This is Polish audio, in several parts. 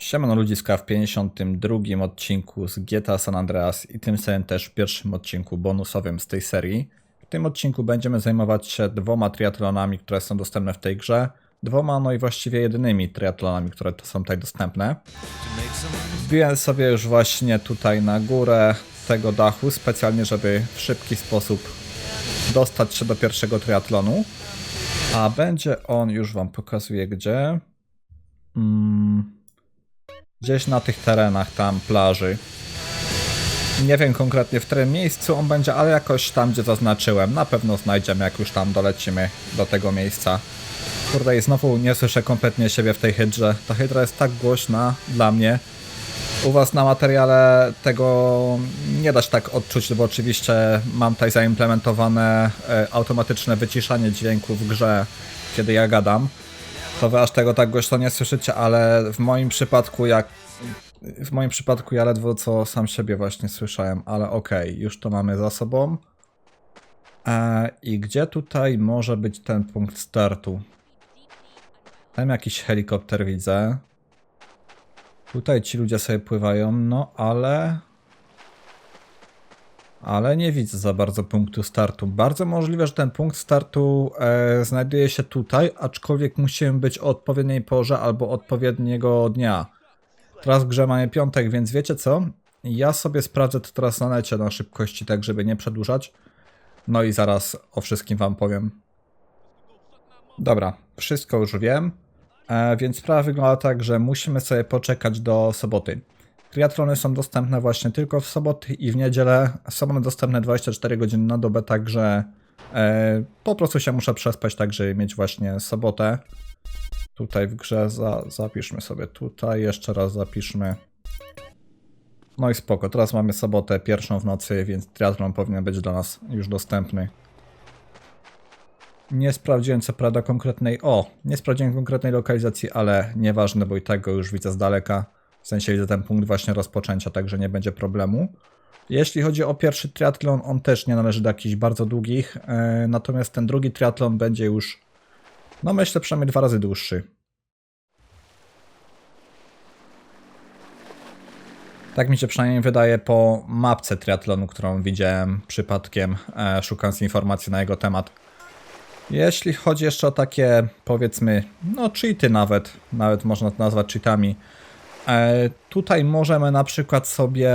Siemano ludziska w 52 odcinku z GTA San Andreas i tym samym też pierwszym odcinku bonusowym z tej serii. W tym odcinku będziemy zajmować się dwoma triatlonami, które są dostępne w tej grze. Dwoma, no i właściwie jedynymi triatlonami, które są tutaj dostępne. Wbiłem sobie już właśnie tutaj na górę tego dachu, specjalnie żeby w szybki sposób dostać się do pierwszego triatlonu. A będzie on, już wam pokazuję gdzie. Mm, gdzieś na tych terenach tam plaży. Nie wiem konkretnie w którym miejscu on będzie, ale jakoś tam gdzie zaznaczyłem. Na pewno znajdziemy jak już tam dolecimy do tego miejsca. Kurde i znowu nie słyszę kompletnie siebie w tej hydrze. Ta hydra jest tak głośna dla mnie. U was na materiale tego nie da się tak odczuć, bo oczywiście mam tutaj zaimplementowane e, automatyczne wyciszanie dźwięku w grze, kiedy ja gadam. To wy aż tego tak głośno nie słyszycie, ale w moim przypadku jak... W moim przypadku ja ledwo co sam siebie właśnie słyszałem, ale okej, już to mamy za sobą. E, I gdzie tutaj może być ten punkt startu? Tam jakiś helikopter widzę. Tutaj ci ludzie sobie pływają, no ale... Ale nie widzę za bardzo punktu startu. Bardzo możliwe, że ten punkt startu e, znajduje się tutaj, aczkolwiek musimy być o odpowiedniej porze albo odpowiedniego dnia. Teraz w grze mamy piątek, więc wiecie co? Ja sobie sprawdzę to teraz na necie na szybkości, tak żeby nie przedłużać. No i zaraz o wszystkim wam powiem. Dobra, wszystko już wiem. E, więc sprawa wygląda tak, że musimy sobie poczekać do soboty. Triatlony są dostępne właśnie tylko w soboty i w niedzielę. Są one dostępne 24 godziny na dobę, także e, po prostu się muszę przespać, tak żeby mieć właśnie sobotę. Tutaj w grze za, zapiszmy sobie tutaj, jeszcze raz zapiszmy. No i spoko, teraz mamy sobotę pierwszą w nocy, więc triatlon powinien być dla nas już dostępny. Nie sprawdziłem co prawda konkretnej. O, nie sprawdziłem konkretnej lokalizacji, ale nieważne, bo i tak go już widzę z daleka. W sensie widzę ten punkt właśnie rozpoczęcia, także nie będzie problemu. Jeśli chodzi o pierwszy triatlon, on też nie należy do jakichś bardzo długich, e, natomiast ten drugi triatlon będzie już, no myślę, przynajmniej dwa razy dłuższy. Tak mi się przynajmniej wydaje po mapce triatlonu, którą widziałem przypadkiem, e, szukając informacji na jego temat. Jeśli chodzi jeszcze o takie, powiedzmy, no cheaty nawet, nawet można to nazwać cheatami, tutaj możemy na przykład sobie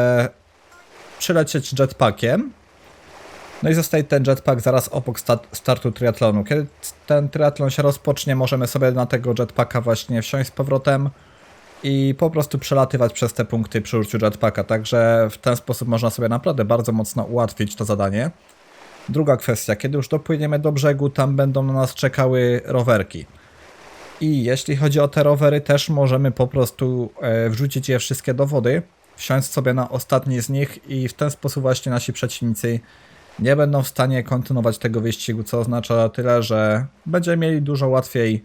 przylecieć jetpackiem, no i zostaje ten jetpack zaraz obok sta startu triatlonu. Kiedy ten triatlon się rozpocznie, możemy sobie na tego jetpacka właśnie wsiąść z powrotem i po prostu przelatywać przez te punkty przy użyciu jetpacka, także w ten sposób można sobie naprawdę bardzo mocno ułatwić to zadanie. Druga kwestia, kiedy już dopłyniemy do brzegu, tam będą na nas czekały rowerki. I jeśli chodzi o te rowery, też możemy po prostu e, wrzucić je wszystkie do wody, wsiąść sobie na ostatni z nich i w ten sposób właśnie nasi przeciwnicy nie będą w stanie kontynuować tego wyścigu, co oznacza tyle, że będziemy mieli dużo łatwiej,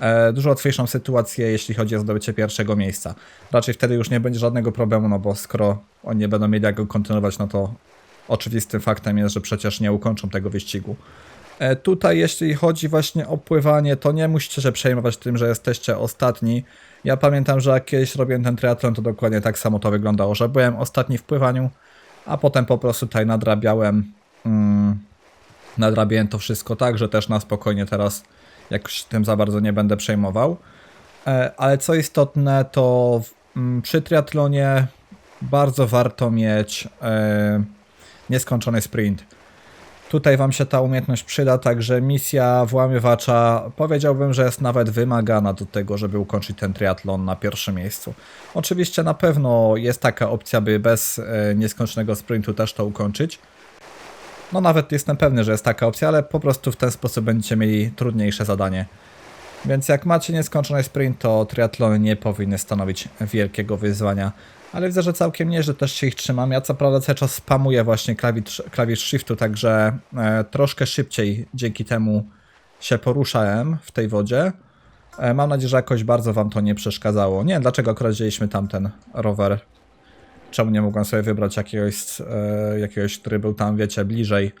e, dużo łatwiejszą sytuację, jeśli chodzi o zdobycie pierwszego miejsca. Raczej wtedy już nie będzie żadnego problemu, no bo skoro oni nie będą mieli jak go kontynuować, no to oczywistym faktem jest, że przecież nie ukończą tego wyścigu. E, Tutaj, jeśli chodzi właśnie o pływanie, to nie musicie się przejmować tym, że jesteście ostatni. Ja pamiętam, że jak kiedyś robiłem ten triatlon, to dokładnie tak samo to wyglądało, że byłem ostatni w pływaniu, a potem po prostu tutaj nadrabiałem, mm, nadrabiałem to wszystko tak, że też na spokojnie teraz jakoś tym za bardzo nie będę przejmował. E, Ale co istotne, to mm, przy triatlonie bardzo warto mieć e, nieskończony sprint. Tutaj Wam się ta umiejętność przyda, także misja włamywacza powiedziałbym, że jest nawet wymagana do tego, żeby ukończyć ten triatlon na pierwszym miejscu. Oczywiście na pewno jest taka opcja, by bez e, nieskończonego sprintu też to ukończyć. No nawet jestem pewny, że jest taka opcja, ale po prostu w ten sposób będziecie mieli trudniejsze zadanie. Więc jak macie nieskończony sprint, to triatlony nie powinny stanowić wielkiego wyzwania. Ale widzę, że całkiem nieźle też się ich trzymam. Ja co prawda cały czas spamuję właśnie klawisz, klawisz shiftu, także e, troszkę szybciej dzięki temu się poruszałem w tej wodzie. E, mam nadzieję, że jakoś bardzo wam to nie przeszkadzało. Nie wiem, dlaczego akurat wzięliśmy tamten rower. Czemu nie mogłem sobie wybrać jakiegoś, e, jakiegoś, który był tam, wiecie, bliżej.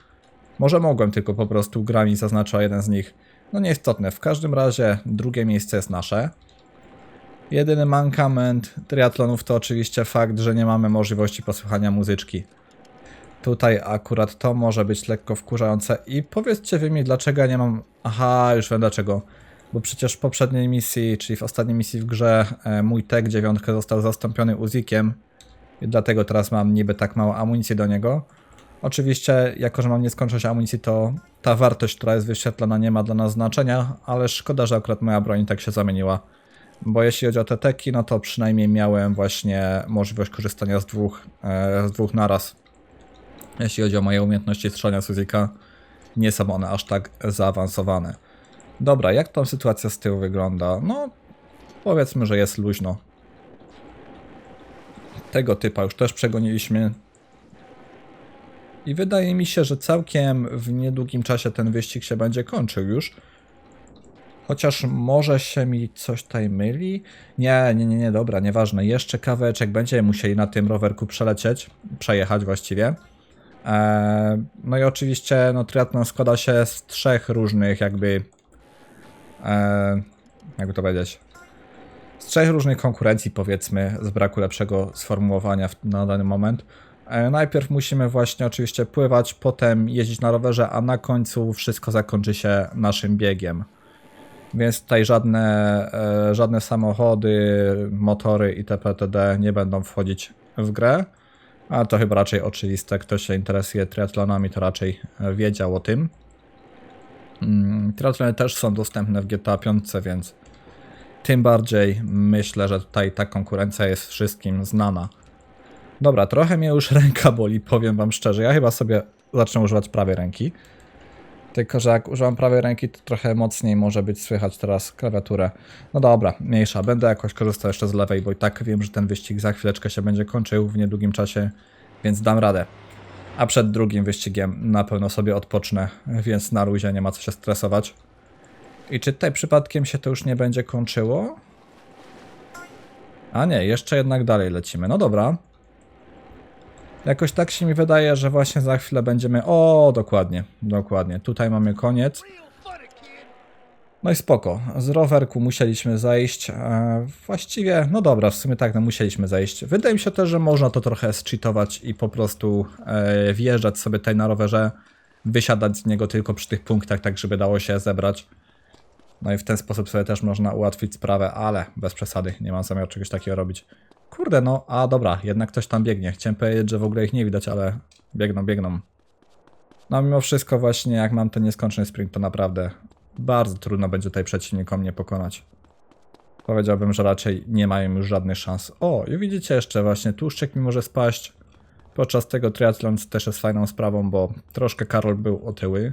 Może mogłem, tylko po prostu gra mi zaznacza jeden z nich. No nieistotne, w każdym razie drugie miejsce jest nasze. Jedyny mankament triatlonów to oczywiście fakt, że nie mamy możliwości posłuchania muzyczki. Tutaj akurat to może być lekko wkurzające i powiedzcie wy mi dlaczego ja nie mam... Aha, już wiem dlaczego. Bo przecież w poprzedniej misji, czyli w ostatniej misji w grze, e, mój tag 9 został zastąpiony Uzikiem i dlatego teraz mam niby tak mało amunicji do niego. Oczywiście, jako że mam nieskończoność amunicji, to ta wartość, która jest wyświetlona, nie ma dla nas znaczenia, ale szkoda, że akurat moja broń tak się zamieniła. Bo jeśli chodzi o te teki, no to przynajmniej miałem właśnie możliwość korzystania z dwóch, e, z dwóch naraz. Jeśli chodzi o moje umiejętności strzelania z Uzika, nie są one aż tak zaawansowane. Dobra, jak tam sytuacja z tyłu wygląda? No, powiedzmy, że jest luźno. Tego typa już też przegoniliśmy. I wydaje mi się, że całkiem w niedługim czasie ten wyścig się będzie kończył już. Chociaż może się mi coś tutaj myli. Nie, nie, nie, nie, dobra, nieważne. Jeszcze kawałeczek będziemy musieli na tym rowerku przelecieć, przejechać właściwie. Eee, no i oczywiście no, triatlon składa się z trzech różnych jakby... Eee, jakby to powiedzieć? Z trzech różnych konkurencji powiedzmy, z braku lepszego sformułowania w, na dany moment. E, Najpierw musimy właśnie oczywiście pływać, potem jeździć na rowerze, a na końcu wszystko zakończy się naszym biegiem. Więc tutaj żadne, e, żadne samochody, motory itp. itd. nie będą wchodzić w grę. Ale to chyba raczej oczywiste. Kto się interesuje triatlonami, to raczej e, wiedział o tym. Mm, Triatlony też są dostępne w GTA 5, więc tym bardziej myślę, że tutaj ta konkurencja jest wszystkim znana. Dobra, trochę mnie już ręka boli, powiem wam szczerze. Ja chyba sobie zacznę używać prawej ręki. Tylko, że jak używam prawej ręki, to trochę mocniej może być słychać teraz klawiaturę. No dobra, mniejsza. Będę jakoś korzystał jeszcze z lewej, bo i tak wiem, że ten wyścig za chwileczkę się będzie kończył w niedługim czasie, więc dam radę. A przed drugim wyścigiem na pewno sobie odpocznę, więc na luzie nie ma co się stresować. I czy tutaj przypadkiem się to już nie będzie kończyło? A nie, jeszcze jednak dalej lecimy. No dobra. Jakoś tak się mi wydaje, że właśnie za chwilę będziemy... O, dokładnie, dokładnie. Tutaj mamy koniec. No i spoko. Z rowerku musieliśmy zejść. E, właściwie, no dobra, w sumie tak, no musieliśmy zejść. Wydaje mi się też, że można to trochę zcheatować i po prostu e, wjeżdżać sobie tutaj na rowerze, wysiadać z niego tylko przy tych punktach, tak żeby dało się zebrać. No i w ten sposób sobie też można ułatwić sprawę, ale bez przesady, nie mam zamiaru czegoś takiego robić. Kurde, no, a dobra, jednak ktoś tam biegnie. Chciałem powiedzieć, że w ogóle ich nie widać, ale biegną, biegną. No mimo wszystko właśnie, jak mam ten nieskończony sprint, to naprawdę bardzo trudno będzie tutaj przeciwnikom mnie pokonać. Powiedziałbym, że raczej nie mają już żadnych szans. O, i widzicie jeszcze właśnie, tłuszczyk mi może spaść. Podczas tego triatlon też jest fajną sprawą, bo troszkę Karol był otyły.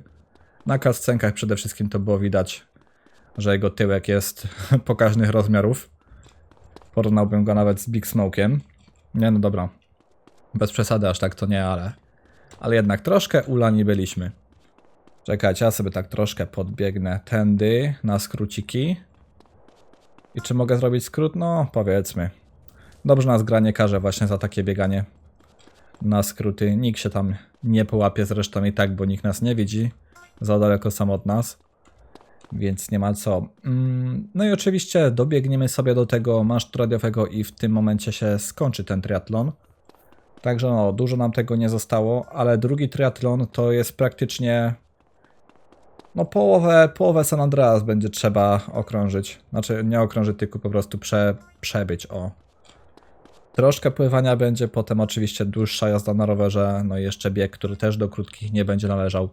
Na kascenkach przede wszystkim to było widać, że jego tyłek jest pokaźnych rozmiarów. Porównałbym go nawet z Big Smoke'iem. Nie, no dobra. Bez przesady aż tak to nie, ale... Ale jednak troszkę ulani byliśmy. Czekajcie, ja sobie tak troszkę podbiegnę tędy na skróciki. I czy mogę zrobić skrót? No, powiedzmy. Dobrze nas gra nie każe właśnie za takie bieganie na skróty. Nikt się tam nie połapie zresztą i tak, bo nikt nas nie widzi. Za daleko sam od nas. Więc nie ma co. Mm, No i oczywiście dobiegniemy sobie do tego masztu radiowego i w tym momencie się skończy ten triatlon. Także no, dużo nam tego nie zostało, ale drugi triatlon to jest praktycznie no połowę, połowę San Andreas będzie trzeba okrążyć. Znaczy nie okrążyć, tylko po prostu prze, przebyć, o. Troszkę pływania będzie, potem oczywiście dłuższa jazda na rowerze, no i jeszcze bieg, który też do krótkich nie będzie należał.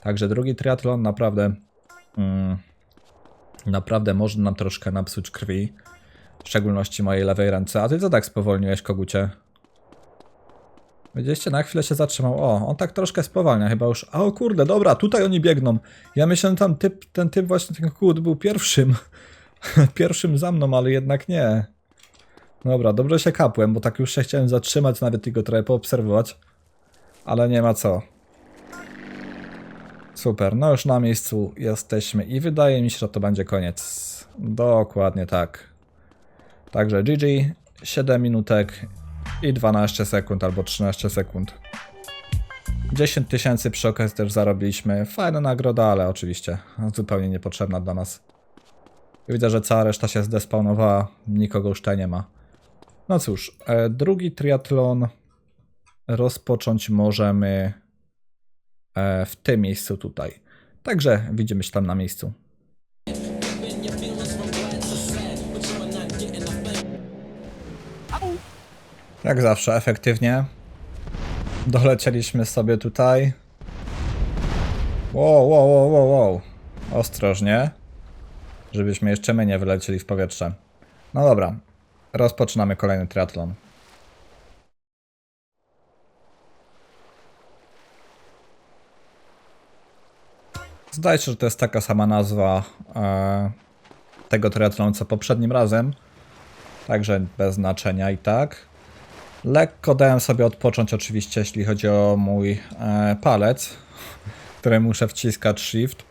Także drugi triatlon naprawdę mm, naprawdę może nam troszkę napsuć krwi. W szczególności mojej lewej ręce. A ty co tak spowolniłeś, kogucie? Widzieliście, na chwilę się zatrzymał. O, on tak troszkę spowalnia chyba już. A o kurde, dobra, tutaj oni biegną. Ja myślałem, tam typ, ten typ właśnie, ten kogut był pierwszym. pierwszym za mną, ale jednak nie. Dobra, dobrze się kapłem, bo tak już się chciałem zatrzymać, nawet i trochę poobserwować. Ale nie ma co. Super, no już na miejscu jesteśmy i wydaje mi się, że to będzie koniec. Dokładnie tak. Także GG, 7 minutek i 12 sekund albo 13 sekund. 10 tysięcy przy okazji też zarobiliśmy. Fajna nagroda, ale oczywiście zupełnie niepotrzebna dla nas. Widzę, że cała reszta się zdespawnowała, nikogo już tutaj nie ma. No cóż, e, drugi triatlon rozpocząć możemy w tym miejscu tutaj. Także widzimy się tam na miejscu. Jak zawsze, efektywnie. Dolecieliśmy sobie tutaj. Wow, wow, wow, wow, wow. Ostrożnie. Żebyśmy jeszcze my nie wylecieli w powietrze. No dobra. Rozpoczynamy kolejny triatlon. Zdaje się, że to jest taka sama nazwa e, tego triatlonu co poprzednim razem. Także bez znaczenia i tak. Lekko dałem sobie odpocząć oczywiście, jeśli chodzi o mój e, palec, który muszę wciskać shift.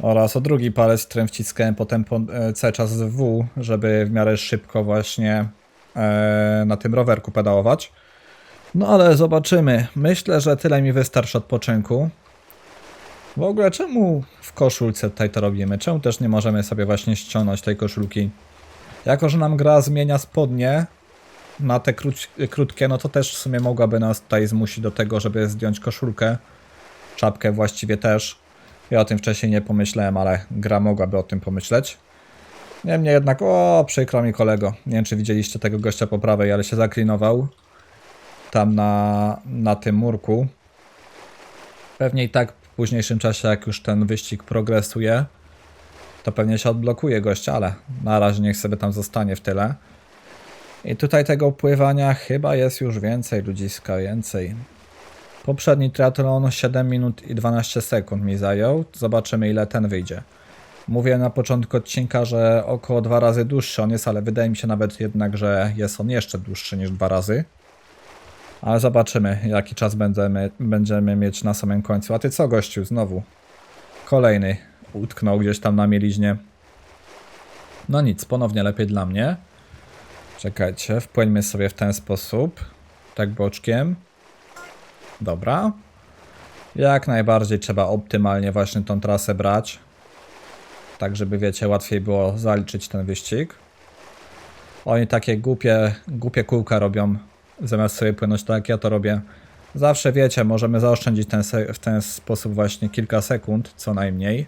Oraz o drugi palec, którym wciskałem potem po, e, cały czas W, żeby w miarę szybko właśnie e, na tym rowerku pedałować. No ale zobaczymy. Myślę, że tyle mi wystarczy odpoczynku. W ogóle czemu w koszulce tutaj to robimy? Czemu też nie możemy sobie właśnie ściągnąć tej koszulki? Jako, że nam gra zmienia spodnie na te krótkie, no to też w sumie mogłaby nas tutaj zmusić do tego, żeby zdjąć koszulkę. Czapkę właściwie też. Ja o tym wcześniej nie pomyślałem, ale gra mogłaby o tym pomyśleć. Niemniej jednak, o, przykro mi kolego. Nie wiem, czy widzieliście tego gościa po prawej, ale się zaklinował. Tam na, na tym murku. Pewnie i tak w późniejszym czasie, jak już ten wyścig progresuje, to pewnie się odblokuje gościa, ale na razie niech sobie tam zostanie w tyle. I tutaj tego pływania chyba jest już więcej, ludziska, więcej. Poprzedni triatlon 7 minut i 12 sekund mi zajął. Zobaczymy ile ten wyjdzie. Mówię na początku odcinka, że około dwa razy dłuższy on jest, ale wydaje mi się nawet jednak, że jest on jeszcze dłuższy niż dwa razy. Ale zobaczymy, jaki czas będziemy, będziemy mieć na samym końcu. A ty co, gościu, znowu? Kolejny utknął gdzieś tam na mieliźnie. No nic, ponownie lepiej dla mnie. Czekajcie, wpłyńmy sobie w ten sposób. Tak boczkiem. Dobra. Jak najbardziej trzeba optymalnie właśnie tą trasę brać. Tak, żeby wiecie, łatwiej było zaliczyć ten wyścig. Oni takie głupie, głupie kółka robią, zamiast sobie płynąć tak jak ja to robię. Zawsze wiecie, możemy zaoszczędzić ten w ten sposób właśnie kilka sekund, co najmniej.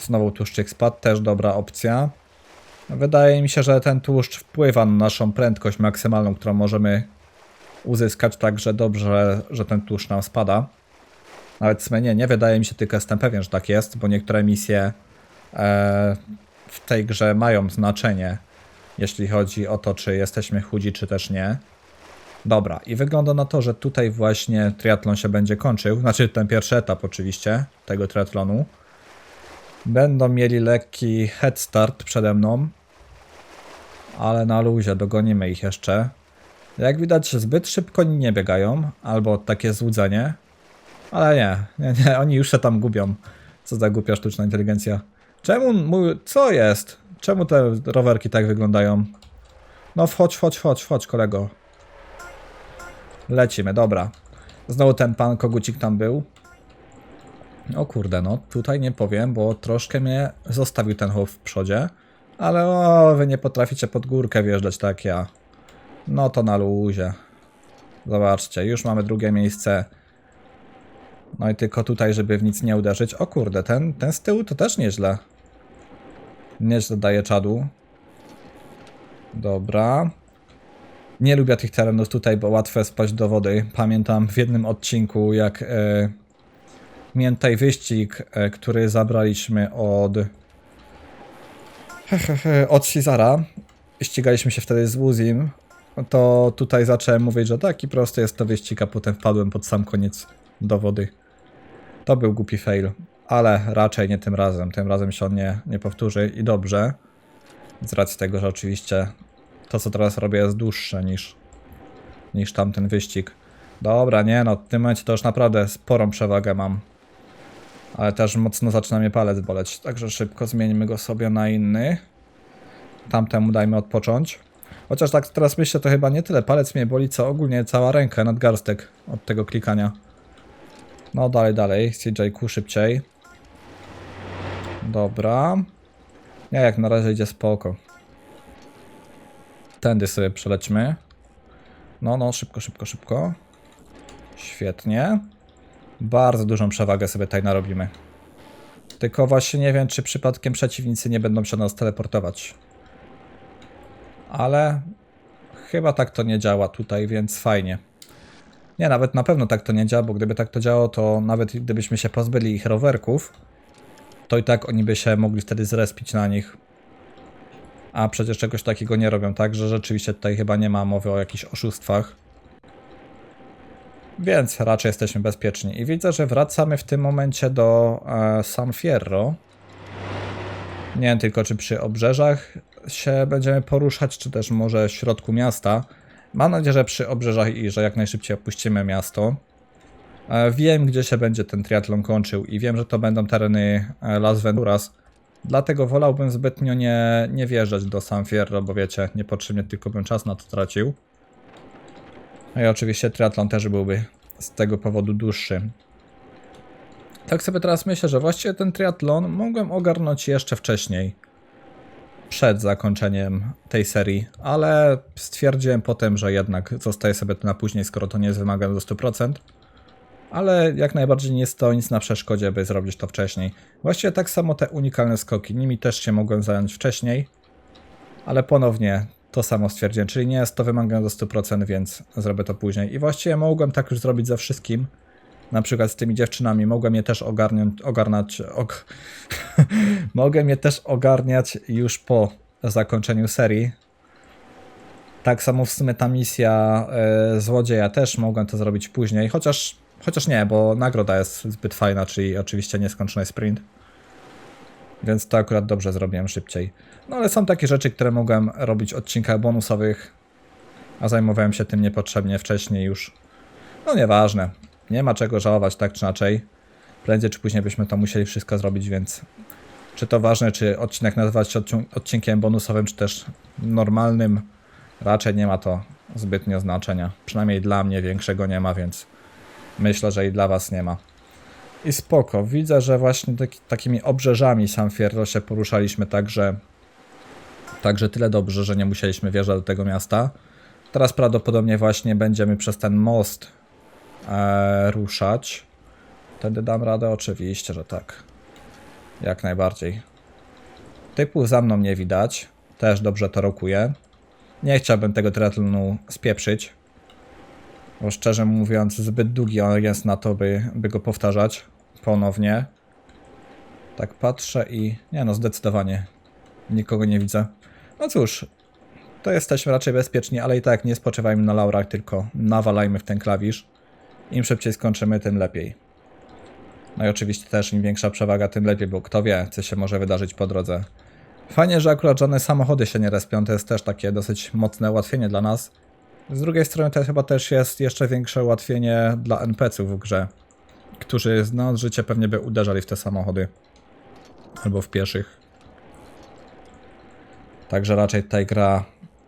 Znowu tłuszczyk spadł, też dobra opcja. Wydaje mi się, że ten tłuszcz wpływa na naszą prędkość maksymalną, którą możemy uzyskać, także dobrze, że ten tłuszcz nam spada. Nawet nie, nie wydaje mi się, tylko jestem pewien, że tak jest, bo niektóre misje e, w tej grze mają znaczenie, jeśli chodzi o to, czy jesteśmy chudzi, czy też nie. Dobra, i wygląda na to, że tutaj właśnie triatlon się będzie kończył, znaczy ten pierwszy etap oczywiście tego triatlonu. Będą mieli lekki head start przede mną, ale na luzie dogonimy ich jeszcze. Jak widać, zbyt szybko nie biegają, albo takie złudzenie. Ale nie, nie, nie, oni już się tam gubią. Co za głupia sztuczna inteligencja. Czemu mój. Co jest? Czemu te rowerki tak wyglądają? No wchodź, wchodź, wchodź, wchodź, kolego. Lecimy, dobra. Znowu ten pan kogucik tam był. O kurde, no tutaj nie powiem, bo troszkę mnie zostawił ten chłop w przodzie. Ale o, wy nie potraficie pod górkę wjeżdżać tak ja. No to na luzie. Zobaczcie, już mamy drugie miejsce. No i tylko tutaj, żeby w nic nie uderzyć. O kurde, ten, ten z tyłu to też nieźle. Nieźle daje czadu. Dobra. Nie lubię tych terenów tutaj, bo łatwo jest spaść do wody. Pamiętam w jednym odcinku, jak e, tutaj wyścig, e, który zabraliśmy od od Cezara. Ścigaliśmy się wtedy z Wuzim. To tutaj zacząłem mówić, że taki prosty jest to wyścig, a potem wpadłem pod sam koniec do wody. To był głupi fail, ale raczej nie tym razem. Tym razem się on nie, nie powtórzy i dobrze. Z racji tego, że oczywiście to, co teraz robię, jest dłuższe niż, niż tamten wyścig. Dobra, nie no, w tym momencie to już naprawdę sporą przewagę mam. Ale też mocno zaczyna mnie palec boleć, także szybko zmienimy go sobie na inny. Tamtemu dajmy odpocząć. Chociaż tak teraz myślę, to chyba nie tyle palec mnie boli, co ogólnie cała ręka, nadgarstek od tego klikania. No dalej, dalej, CJQ szybciej. Dobra. Nie, jak na razie idzie spoko. Tędy sobie przelećmy. No, no, szybko, szybko, szybko. Świetnie. Bardzo dużą przewagę sobie tutaj narobimy. Tylko właśnie nie wiem, czy przypadkiem przeciwnicy nie będą się nas teleportować. Ale chyba tak to nie działa tutaj, więc fajnie. Nie, nawet na pewno tak to nie działa, bo gdyby tak to działało, to nawet gdybyśmy się pozbyli ich rowerków, to i tak oni by się mogli wtedy zrespić na nich. A przecież czegoś takiego nie robią, tak? Że rzeczywiście tutaj chyba nie ma mowy o jakichś oszustwach. Więc raczej jesteśmy bezpieczni. I widzę, że wracamy w tym momencie do e, San Fierro. Nie wiem tylko, czy przy obrzeżach się będziemy poruszać, czy też może w środku miasta. Mam nadzieję, że przy obrzeżach i że jak najszybciej opuścimy miasto. E, Wiem, gdzie się będzie ten triatlon kończył i wiem, że to będą tereny e, Las Venturas. Dlatego wolałbym zbytnio nie, nie wjeżdżać do San Fierro, bo wiecie, niepotrzebnie tylko bym czas na to tracił. No i oczywiście triatlon też byłby z tego powodu dłuższy. Tak sobie teraz myślę, że właściwie ten triatlon mogłem ogarnąć jeszcze wcześniej. Przed zakończeniem tej serii, ale stwierdziłem potem, że jednak zostaje sobie to na później, skoro to nie jest wymagane do 100%. Ale jak najbardziej nie to nic na przeszkodzie, by zrobić to wcześniej. Właściwie tak samo te unikalne skoki, nimi też się mogłem zająć wcześniej. Ale ponownie to samo stwierdziłem, czyli nie jest to wymagane do 100%, więc zrobię to później. I właściwie mogłem tak już zrobić ze wszystkim. Na przykład z tymi dziewczynami mogłem je też ogarniać, ogarnać, og... mogłem je też ogarniać już po zakończeniu serii. Tak samo w sumie ta misja e, złodzieja też mogłem to zrobić później, chociaż, chociaż nie, bo nagroda jest zbyt fajna, czyli oczywiście nieskończony sprint. Więc to akurat dobrze zrobiłem szybciej. No ale są takie rzeczy, które mogłem robić w odcinkach bonusowych, a zajmowałem się tym niepotrzebnie wcześniej już. No nieważne. Nie ma czego żałować tak czy inaczej. Prędzej czy później byśmy to musieli wszystko zrobić, więc czy to ważne, czy odcinek nazywać się odcinkiem bonusowym, czy też normalnym, raczej nie ma to zbytnio znaczenia. Przynajmniej dla mnie większego nie ma, więc myślę, że i dla was nie ma. I spoko. Widzę, że właśnie taki, takimi obrzeżami San Fierro się poruszaliśmy, także także tyle dobrze, że nie musieliśmy wjeżdżać do tego miasta. Teraz prawdopodobnie właśnie będziemy przez ten most e, ruszać. Wtedy dam radę? Oczywiście, że tak. Jak najbardziej. Typu za mną nie widać. Też dobrze to rokuje. Nie chciałbym tego triatlonu spieprzyć. Bo szczerze mówiąc, zbyt długi on jest na to, by, by go powtarzać ponownie. Tak patrzę i. Nie no, zdecydowanie. Nikogo nie widzę. No cóż, to jesteśmy raczej bezpieczni, ale i tak nie spoczywajmy na laurach, tylko nawalajmy w ten klawisz. Im szybciej skończymy, tym lepiej. No i oczywiście też im większa przewaga, tym lepiej, bo kto wie, co się może wydarzyć po drodze. Fajnie, że akurat żadne samochody się nie respią, to jest też takie dosyć mocne ułatwienie dla nas. Z drugiej strony to chyba też jest jeszcze większe ułatwienie dla NPC-ów w grze, którzy znając życie pewnie by uderzali w te samochody. Albo w pieszych. Także raczej ta gra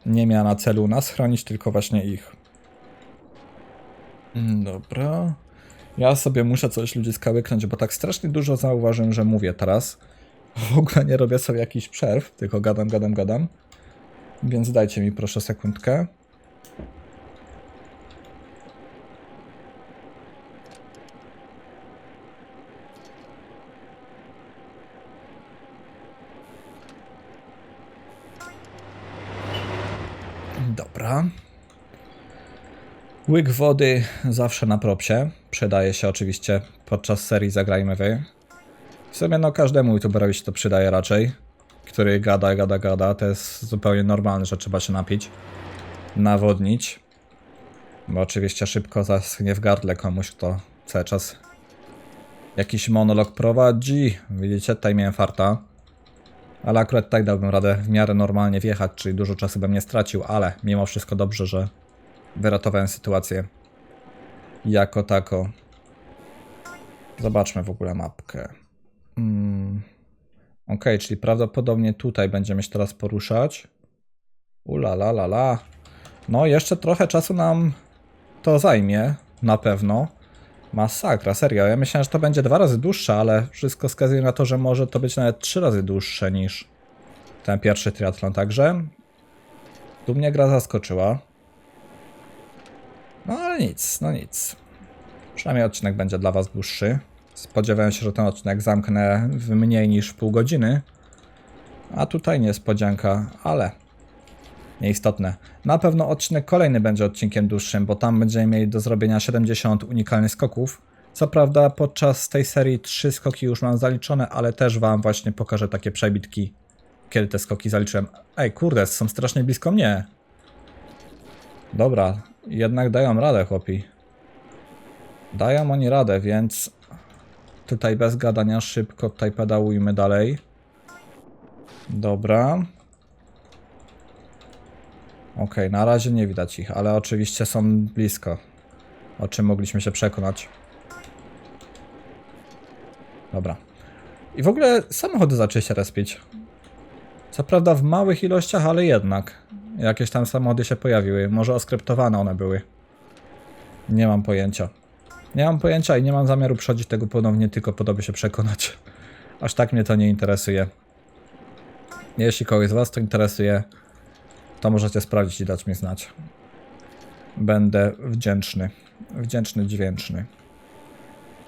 nie miała na celu nas chronić, tylko właśnie ich. Mm, Dobra. Ja sobie muszę coś ludziska łyknąć, bo tak strasznie dużo zauważyłem, że mówię teraz. W ogóle nie robię sobie jakichś przerw, tylko gadam, gadam, gadam. Więc dajcie mi proszę sekundkę. Dobra. Łyk wody zawsze na propsie. Przydaje się oczywiście podczas serii Zagrajmy Wy. W sumie no każdemu youtuberowi się to przydaje raczej. Który gada, gada, gada. To jest zupełnie normalne, że trzeba się napić. Nawodnić. Bo oczywiście szybko zaschnie w gardle komuś, kto cały czas jakiś monolog prowadzi. Widzicie, tutaj miałem farta. Ale akurat tak dałbym radę w miarę normalnie wjechać, czyli dużo czasu bym nie stracił, ale mimo wszystko dobrze, że wyratowałem sytuację jako tako. Zobaczmy w ogóle mapkę. Mm. Ok, czyli prawdopodobnie tutaj będziemy się teraz poruszać. Ula la la la. No, jeszcze trochę czasu nam to zajmie, na pewno. Masakra, serio. Ja myślałem, że to będzie dwa razy dłuższe, ale wszystko wskazuje na to, że może to być nawet trzy razy dłuższe niż, Ten pierwszy triatlon także. Tu mnie gra zaskoczyła. No ale nic, no nic. Przynajmniej odcinek będzie dla Was dłuższy. Spodziewałem się, że ten odcinek zamknę w mniej niż pół godziny. A tutaj niespodzianka, ale nieistotne. Na pewno odcinek kolejny będzie odcinkiem dłuższym, bo tam będziemy mieli do zrobienia 70 unikalnych skoków. Co prawda podczas tej serii 3 skoki już mam zaliczone, ale też Wam właśnie pokażę takie przebitki, kiedy te skoki zaliczyłem. Ej, kurde, są strasznie blisko mnie. Dobra, jednak dają radę, chłopi. Dają oni radę, więc tutaj bez gadania szybko tutaj pedałujmy dalej. Dobra. Okej, na razie nie widać ich, ale oczywiście są blisko. O czym mogliśmy się przekonać. Dobra. I w ogóle samochody zaczęły się respić. Co prawda w małych ilościach, ale jednak. Jakieś tam samochody się pojawiły. Może oskryptowane one były. Nie mam pojęcia. Nie mam pojęcia i nie mam zamiaru przechodzić tego ponownie, tylko po to, by się przekonać. Aż tak mnie to nie interesuje. Jeśli kogoś z Was to interesuje, to możecie sprawdzić i dać mi znać. Będę wdzięczny. Wdzięczny, dźwięczny.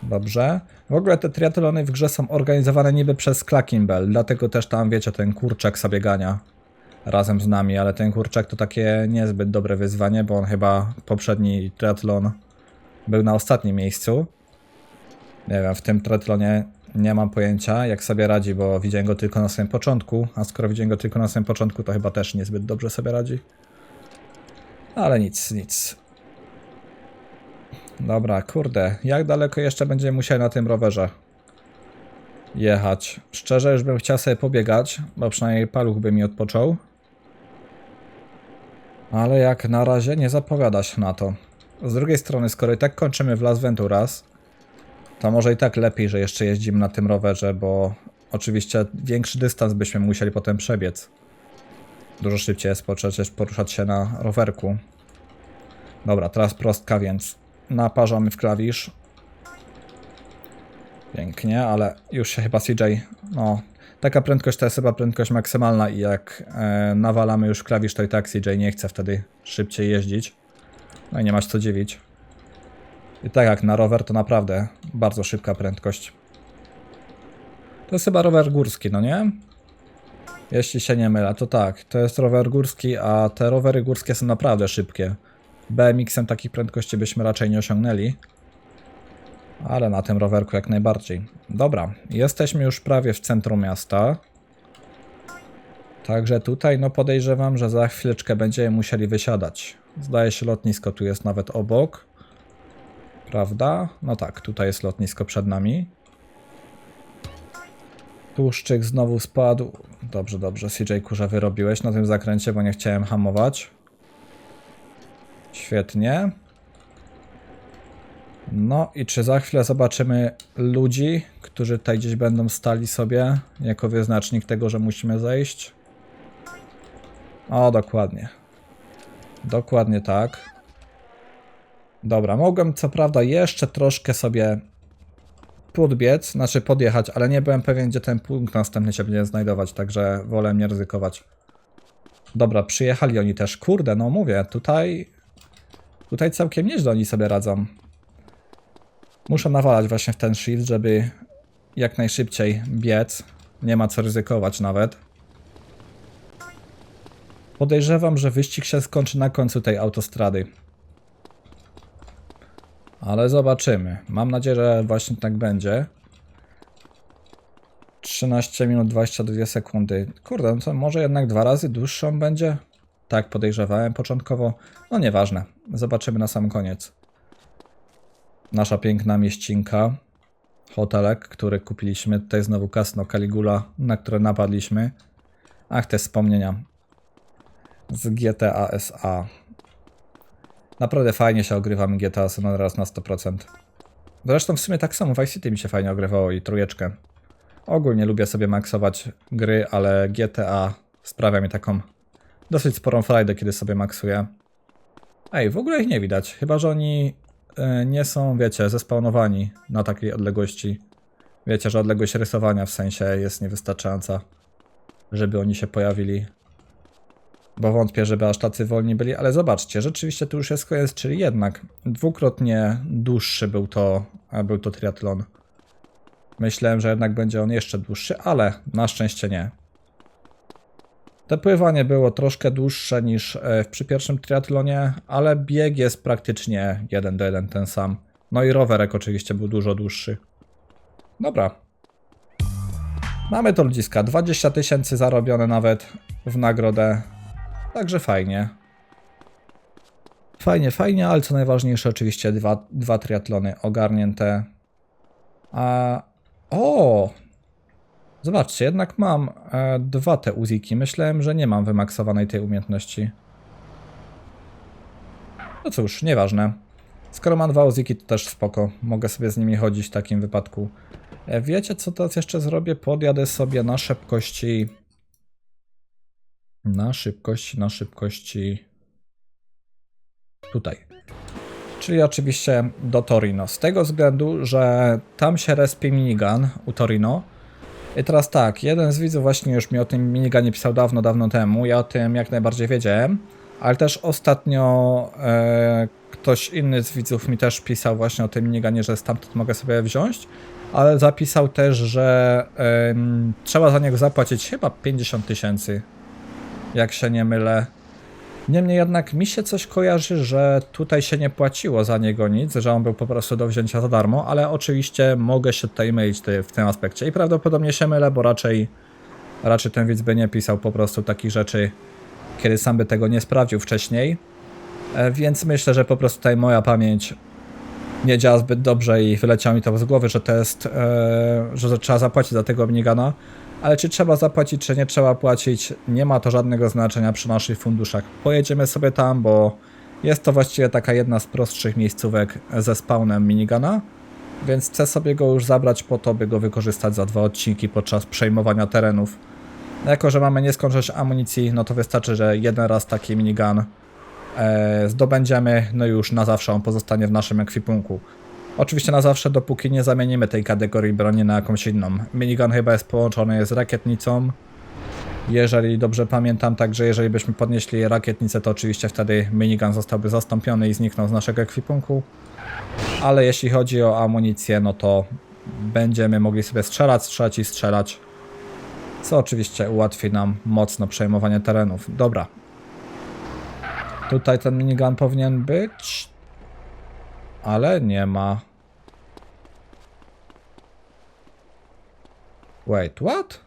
Dobrze. W ogóle te triatlony w grze są organizowane niby przez Clackimbel, dlatego też tam, wiecie, ten kurczak sobie gania razem z nami, ale ten kurczak to takie niezbyt dobre wyzwanie, bo on chyba poprzedni triatlon był na ostatnim miejscu. Nie wiem, w tym triatlonie nie mam pojęcia, jak sobie radzi, bo widziałem go tylko na samym początku, a skoro widziałem go tylko na samym początku, to chyba też niezbyt dobrze sobie radzi. Ale nic, nic. Dobra, kurde, jak daleko jeszcze będziemy musieli na tym rowerze jechać? Szczerze, już bym chciał sobie pobiegać, bo przynajmniej paluch by mi odpoczął. Ale jak na razie nie zapowiada się na to. Z drugiej strony, skoro i tak kończymy w Las Venturas, to może i tak lepiej, że jeszcze jeździmy na tym rowerze, bo oczywiście większy dystans byśmy musieli potem przebiec. Dużo szybciej jest przecież poruszać się na rowerku. Dobra, teraz prostka, więc naparzamy w klawisz. Pięknie, ale już się chyba CJ, no, taka prędkość to jest chyba prędkość maksymalna i jak e, nawalamy już klawisz, to i tak CJ nie chce wtedy szybciej jeździć. No i nie masz co dziwić. I tak jak na rower, to naprawdę bardzo szybka prędkość. To jest chyba rower górski, no nie? Jeśli się nie mylę, to tak, to jest rower górski, a te rowery górskie są naprawdę szybkie. BMX-em takich prędkości byśmy raczej nie osiągnęli. Ale na tym rowerku jak najbardziej. Dobra, jesteśmy już prawie w centrum miasta. Także tutaj no podejrzewam, że za chwileczkę będziemy musieli wysiadać. Zdaje się lotnisko tu jest nawet obok. Prawda? No tak, tutaj jest lotnisko przed nami. Tłuszczyk znowu spadł. Dobrze, dobrze. CJ kurze wyrobiłeś na tym zakręcie, bo nie chciałem hamować. Świetnie. No i czy za chwilę zobaczymy ludzi, którzy tutaj gdzieś będą stali sobie jako wyznacznik tego, że musimy zejść? O, dokładnie. Dokładnie tak. Dobra, mogłem co prawda jeszcze troszkę sobie podbiec, znaczy podjechać, ale nie byłem pewien, gdzie ten punkt następny się będzie znajdować, także wolę nie ryzykować. Dobra, przyjechali oni też. Kurde, no mówię, tutaj... Tutaj całkiem nieźle oni sobie radzą. Muszę nawalać właśnie w ten shift, żeby jak najszybciej biec. Nie ma co ryzykować nawet. Podejrzewam, że wyścig się skończy na końcu tej autostrady. Ale zobaczymy. Mam nadzieję, że właśnie tak będzie. 13 minut 22 sekundy. Kurde, no to może jednak dwa razy dłuższą będzie? Tak podejrzewałem początkowo. No nieważne. Zobaczymy na sam koniec. Nasza piękna mieścinka. Hotelek, który kupiliśmy. Tutaj znowu kasno Caligula, na które napadliśmy. Ach, te wspomnienia. Z GTA SA. Naprawdę fajnie się ogrywamy GTA San Andreas na 100%. Zresztą w sumie tak samo Vice City mi się fajnie ogrywało i trójeczkę. Ogólnie lubię sobie maksować gry, ale GTA sprawia mi taką dosyć sporą frajdę, kiedy sobie maksuję. Ej, w ogóle ich nie widać, chyba że oni y, nie są, wiecie, zespawnowani na takiej odległości. Wiecie, że odległość rysowania w sensie jest niewystarczająca. żeby oni się pojawili. Bo wątpię, żeby aż tacy wolni byli, ale zobaczcie, rzeczywiście tu już jest koniec, czyli jednak dwukrotnie dłuższy był to, był to triatlon. Myślałem, że jednak będzie on jeszcze dłuższy, ale na szczęście nie. To pływanie było troszkę dłuższe niż e, przy pierwszym triatlonie, ale bieg jest praktycznie jeden do jeden ten sam. No i rowerek oczywiście był dużo dłuższy. Dobra. Mamy to ludziska. 20 tysięcy zarobione nawet w nagrodę. Także fajnie. Fajnie, fajnie, ale co najważniejsze, oczywiście dwa, dwa triatlony ogarnięte. A. O! Zobaczcie, jednak mam e, dwa te uziki. Myślałem, że nie mam wymaksowanej tej umiejętności. No cóż, nieważne. Skoro mam dwa uziki, to też spoko. Mogę sobie z nimi chodzić w takim wypadku. E, Wiecie, co teraz jeszcze zrobię? Podjadę sobie na szybkości. Na szybkości, na szybkości. Tutaj. Czyli oczywiście do Torino. Z tego względu, że tam się respi minigun u Torino. I teraz tak, jeden z widzów właśnie już mi o tym miniganie pisał dawno, dawno temu. Ja o tym jak najbardziej wiedziałem. Ale też ostatnio e, ktoś inny z widzów mi też pisał właśnie o tym miniganie, że stamtąd mogę sobie wziąć. Ale zapisał też, że em, trzeba za niego zapłacić chyba 50 tysięcy. Jak się nie mylę. Niemniej jednak mi się coś kojarzy, że tutaj się nie płaciło za niego nic, że on był po prostu do wzięcia za darmo, ale oczywiście mogę się tutaj mylić w tym aspekcie i prawdopodobnie się mylę, bo raczej, raczej ten widz by nie pisał po prostu takich rzeczy, kiedy sam by tego nie sprawdził wcześniej. E, Więc myślę, że po prostu tutaj moja pamięć nie działa zbyt dobrze i wyleciało mi to z głowy, że to jest, e, że trzeba zapłacić za tego minigana. Ale czy trzeba zapłacić, czy nie trzeba płacić, nie ma to żadnego znaczenia przy naszych funduszach. Pojedziemy sobie tam, bo jest to właściwie taka jedna z prostszych miejscówek ze spawnem minigana, więc chcę sobie go już zabrać po to, by go wykorzystać za dwa odcinki podczas przejmowania terenów. Jako, że mamy nieskończoność amunicji, no to wystarczy, że jeden raz taki minigun e, zdobędziemy, no i już na zawsze on pozostanie w naszym ekwipunku. Oczywiście na zawsze, dopóki nie zamienimy tej kategorii broni na jakąś inną. Minigun chyba jest połączony z rakietnicą. Jeżeli dobrze pamiętam, także jeżeli byśmy podnieśli rakietnicę, to oczywiście wtedy minigun zostałby zastąpiony i zniknął z naszego ekwipunku. Ale jeśli chodzi o amunicję, no to będziemy mogli sobie strzelać, strzelać i strzelać. Co oczywiście ułatwi nam mocno przejmowanie terenów. Dobra. Tutaj ten minigun powinien być. Ale nie ma. Wait, what?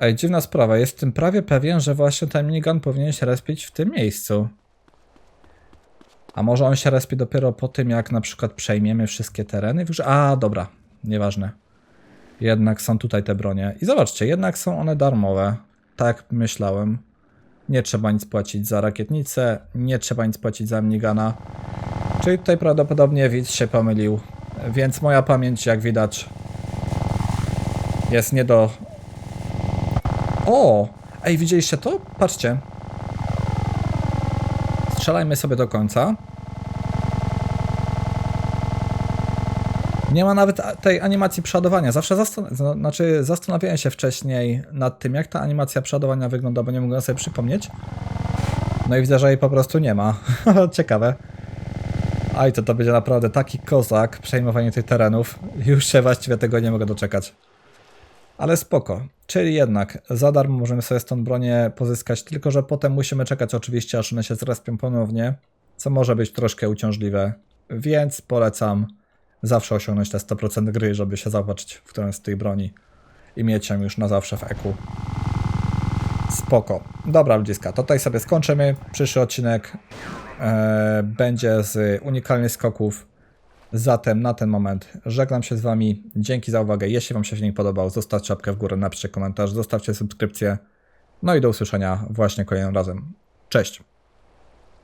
Ej, dziwna sprawa. Jestem prawie pewien, że właśnie ten minigun powinien się respić w tym miejscu. A może on się respi dopiero po tym, jak na przykład przejmiemy wszystkie tereny? A, dobra. Nieważne. Jednak są tutaj te bronie. I zobaczcie, jednak są one darmowe. Tak myślałem. Nie trzeba nic płacić za rakietnicę, nie trzeba nic płacić za minigana. Czyli tutaj prawdopodobnie widz się pomylił. Więc moja pamięć, jak widać, jest nie do. O! Ej, widzieliście to? Patrzcie. Strzelajmy sobie do końca. Nie ma nawet a- tej animacji przeładowania. Zawsze zastan- zna- znaczy zastanawiałem się wcześniej nad tym, jak ta animacja przeładowania wygląda, bo nie mogłem sobie przypomnieć. No i widzę, że jej po prostu nie ma. Ciekawe. Aj, to to będzie naprawdę taki kozak przejmowanie tych terenów. Już się właściwie tego nie mogę doczekać. Ale spoko. Czyli jednak za darmo możemy sobie stąd bronię pozyskać, tylko że potem musimy czekać oczywiście, aż one się zrespią ponownie, co może być troszkę uciążliwe. Więc polecam zawsze osiągnąć te 100% gry, żeby się zobaczyć w którąś z tych broni i mieć ją już na zawsze w eku. Spoko. Dobra ludziska, to tutaj sobie skończymy. Przyszły odcinek e, będzie z unikalnych skoków. Zatem na ten moment żegnam się z Wami. Dzięki za uwagę. Jeśli Wam się filmik podobał, zostawcie łapkę w górę, napiszcie komentarz, zostawcie subskrypcję. No i do usłyszenia właśnie kolejnym razem. Cześć!